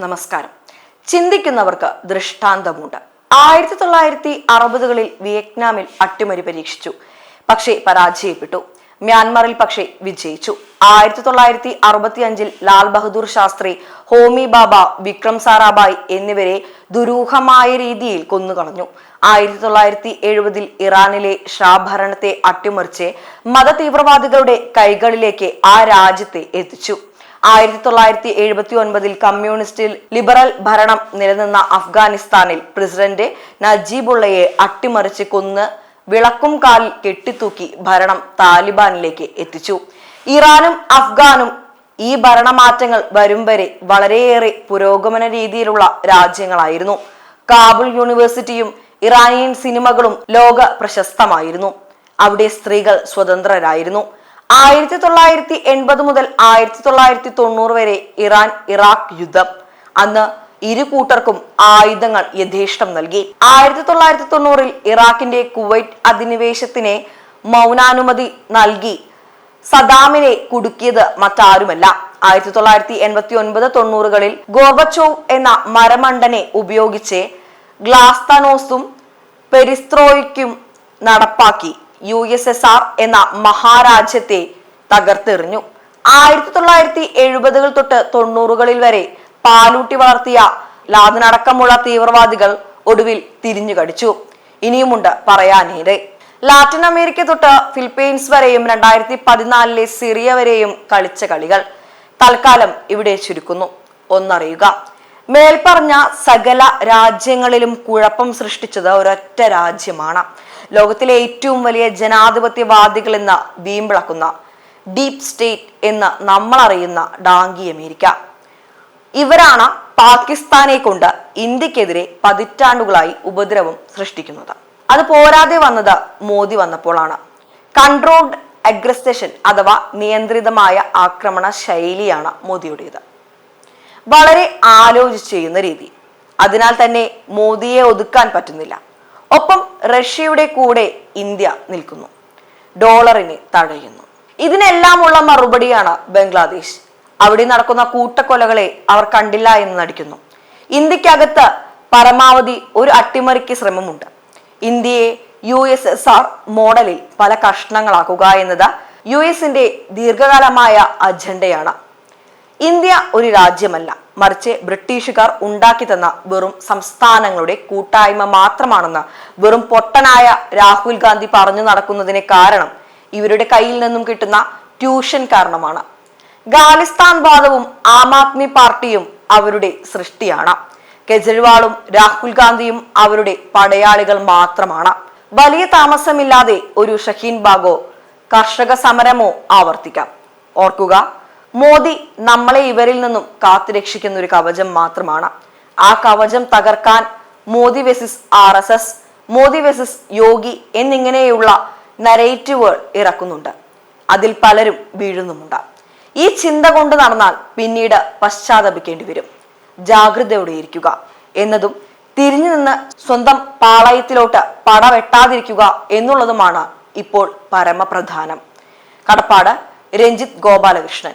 നമസ്കാരം. ചിന്തിക്കുന്നവർക്ക് ദൃഷ്ടാന്തമുണ്ട്. ആയിരത്തി തൊള്ളായിരത്തി അറുപതുകളിൽ വിയറ്റ്നാമിൽ അട്ടിമറി പരീക്ഷിച്ചു. പക്ഷേ പരാജയപ്പെട്ടു. മ്യാൻമറിൽ പക്ഷേ വിജയിച്ചു. ആയിരത്തി തൊള്ളായിരത്തി അറുപത്തി അഞ്ചിൽ ലാൽ ബഹദൂർ ശാസ്ത്രി ഹോമി ബാബ വിക്രം സാറാബായ് എന്നിവരെ ദുരൂഹമായ രീതിയിൽ കൊന്നുകളഞ്ഞു. ആയിരത്തി തൊള്ളായിരത്തി എഴുപതിൽ ഇറാനിലെ ഷാ ഭരണത്തെ അട്ടിമറിച്ച് മത തീവ്രവാദികളുടെ കൈകളിലേക്ക് ആ രാജ്യത്തെ എത്തിച്ചു. ആയിരത്തി തൊള്ളായിരത്തി എഴുപത്തി ഒൻപതിൽ കമ്മ്യൂണിസ്റ്റിൽ ലിബറൽ ഭരണം നിലനിന്ന അഫ്ഗാനിസ്ഥാനിൽ പ്രസിഡന്റ് നജീബുള്ളയെ അട്ടിമറിച്ച് കൊന്ന് വിളക്കും കാലിൽ കെട്ടിത്തൂക്കി ഭരണം താലിബാനിലേക്ക് എത്തിച്ചു. ഇറാനും അഫ്ഗാനും ഈ ഭരണമാറ്റങ്ങൾ വരും വരെ വളരെയേറെ പുരോഗമന രീതിയിലുള്ള രാജ്യങ്ങളായിരുന്നു. കാബുൾ യൂണിവേഴ്സിറ്റിയും ഇറാനിയൻ സിനിമകളും ലോക പ്രശസ്തമായിരുന്നു. അവിടെ സ്ത്രീകൾ സ്വതന്ത്രരായിരുന്നു. ആയിരത്തി തൊള്ളായിരത്തി എൺപത് മുതൽ ആയിരത്തി തൊള്ളായിരത്തി തൊണ്ണൂറ് വരെ ഇറാൻ ഇറാഖ് യുദ്ധം. അന്ന് ഇരു കൂട്ടർക്കും ആയുധങ്ങൾ യഥേഷ്ടം നൽകി. ആയിരത്തി തൊള്ളായിരത്തി തൊണ്ണൂറിൽ ഇറാഖിന്റെ കുവൈറ്റ് അധിനിവേശത്തിന് മൗനാനുമതി നൽകി. സദാമിനെ കുടുക്കിയത് മറ്റാരുമല്ല. ആയിരത്തി തൊള്ളായിരത്തി എൺപത്തി ഒൻപത് തൊണ്ണൂറുകളിൽ ഗോർബച്ചോവ് എന്ന മരമണ്ടനെ ഉപയോഗിച്ച് ഗ്ലാസ്തനോസും പെരിസ്ത്രോയ്ക്കും നടപ്പാക്കി. യു എസ് എസ് ആർ എന്ന മഹാരാജ്യത്തെ തകർത്തെറിഞ്ഞു. ആയിരത്തി തൊള്ളായിരത്തി എഴുപതുകൾ തൊട്ട് തൊണ്ണൂറുകളിൽ വരെ പാലൂട്ടി വളർത്തിയ ലാദനടക്കമുള്ള തീവ്രവാദികൾ ഒടുവിൽ തിരിഞ്ഞു കടിച്ചു. ഇനിയുമുണ്ട് പറയാനേറെ ലാറ്റിൻ അമേരിക്ക തൊട്ട് ഫിലിപ്പീൻസ് വരെയും രണ്ടായിരത്തി പതിനാലിലെ സിറിയ വരെയും കളിച്ച കളികൾ തൽക്കാലം ഇവിടെ ചുരുക്കുന്നു. ഒന്നറിയുക. മേൽപ്പറഞ്ഞ സകല രാജ്യങ്ങളിലും കുഴപ്പം സൃഷ്ടിച്ചത് ഒരൊറ്റ രാജ്യമാണ്. ലോകത്തിലെ ഏറ്റവും വലിയ ജനാധിപത്യവാദികൾ എന്ന് വീമ്പിളക്കുന്ന ഡീപ് സ്റ്റേറ്റ് എന്ന് നമ്മൾ അറിയുന്ന ഡാങ്കി അമേരിക്ക. ഇവരാണ് പാകിസ്ഥാനെ കൊണ്ട് ഇന്ത്യക്കെതിരെ പതിറ്റാണ്ടുകളായി ഉപദ്രവം സൃഷ്ടിക്കുന്നത്. അത് പോരാതെ വന്നത് മോദി വന്നപ്പോഴാണ്. കൺട്രോൾഡ് അഗ്രസേഷൻ അഥവാ നിയന്ത്രിതമായ ആക്രമണ ശൈലിയാണ് മോദിയുടേത്. വളരെ ആലോചിച്ച് ചെയ്യുന്ന രീതി. അതിനാൽ തന്നെ മോദിയെ ഒതുക്കാൻ പറ്റുന്നില്ല. ഒപ്പം റഷ്യയുടെ കൂടെ ഇന്ത്യ നിൽക്കുന്നു. ഡോളറിനെ തടയുന്നു. ഇതിനെല്ലാമുള്ള മറുപടിയാണ് ബംഗ്ലാദേശ്. അവിടെ നടക്കുന്ന കൂട്ടക്കൊലകളെ അവർ കണ്ടില്ല എന്ന് നടിക്കുന്നു. ഇന്ത്യക്കകത്ത് പരമാവധി ഒരു അട്ടിമറിക്ക് ശ്രമമുണ്ട്. ഇന്ത്യയെ യു എസ് എസ് ആർ മോഡലിൽ പല കഷ്ണങ്ങളാക്കുക എന്നത് യു എസിന്റെ ദീർഘകാലമായ അജണ്ടയാണ്. ഇന്ത്യ ഒരു രാജ്യമല്ല. മറിച്ച് ബ്രിട്ടീഷുകാർ ഉണ്ടാക്കി തന്ന വെറും സംസ്ഥാനങ്ങളുടെ കൂട്ടായ്മ മാത്രമാണെന്ന് വെറും പൊട്ടനായ രാഹുൽ ഗാന്ധി പറഞ്ഞു നടക്കുന്നതിന് കാരണം ഇവരുടെ കയ്യിൽ നിന്നും കിട്ടുന്ന ട്യൂഷൻ കാരണമാണ്. ഖാലിസ്ഥാൻ വാദവും ആം ആദ്മി പാർട്ടിയും അവരുടെ സൃഷ്ടിയാണ്. കെജ്രിവാളും രാഹുൽ ഗാന്ധിയും അവരുടെ പടയാളികൾ മാത്രമാണ്. വലിയ താമസമില്ലാതെ ഒരു ഷഹീൻ ബാഗോ കർഷക സമരമോ ആവർത്തിക്കാം. ഓർക്കുക മോദി നമ്മളെ ഇവരിൽ നിന്നും കാത്തുരക്ഷിക്കുന്ന ഒരു കവചം മാത്രമാണ്. ആ കവചം തകർക്കാൻ Modi versus R S S Modi versus Yogi എന്നിങ്ങനെയുള്ള നരേറ്റീവുകൾ ഇറക്കുന്നുണ്ട്. അതിൽ പലരും വീഴുന്നുമുണ്ട്. ഈ ചിന്ത കൊണ്ട് നടന്നാൽ പിന്നീട് പശ്ചാത്തപിക്കേണ്ടി വരും. ജാഗ്രതയോടെ ഇരിക്കുക എന്നതും തിരിഞ്ഞു നിന്ന് സ്വന്തം പാളയത്തിലോട്ട് പട വെട്ടാതിരിക്കുക എന്നുള്ളതുമാണ് ഇപ്പോൾ പരമപ്രധാനം. കടപ്പാട് രഞ്ജിത്ത് ഗോപാലകൃഷ്ണൻ.